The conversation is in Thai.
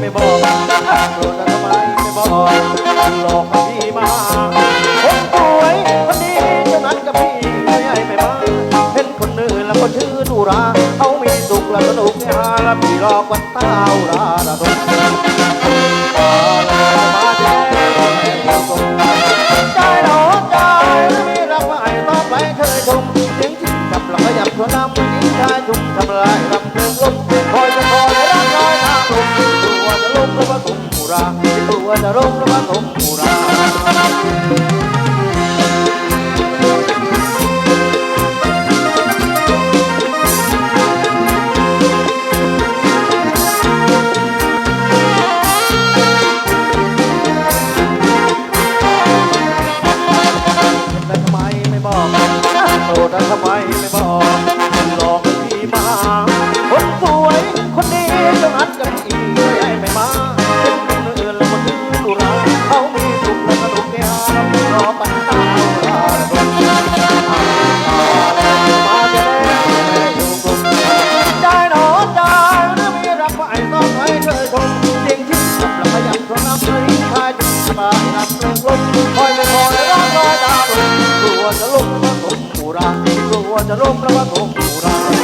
ไม่บอกโกรธแล้วทำไมไม่บอกหลอพี่มาคนสวยคนดีจะนัดกับพี่ได้ไม่มาเห็นคนอื่นแล้วก็ชื่อดูราเขามีสุขแล้วสนุกฮาแล้วพี่รอวันต้าราระดมมาแจ้งใจหลอใจไม่รักไม่ต้อไปเคยชมงจิตกับหลังขยับตัวน้ำยิ้ชายชุ่มทำลายลำเพลิงลมคอยจะคอย ตัวจะลมแล้วก็ตุ่มหูราทำไมไม่บอกโตแต่ทำไมไม่บอก นับเพลงลมคอยไม่คอยรักคอยตาลมกลัวจะล้มแล้วว่าตกหูรากลัวจะล้มแล้วว่า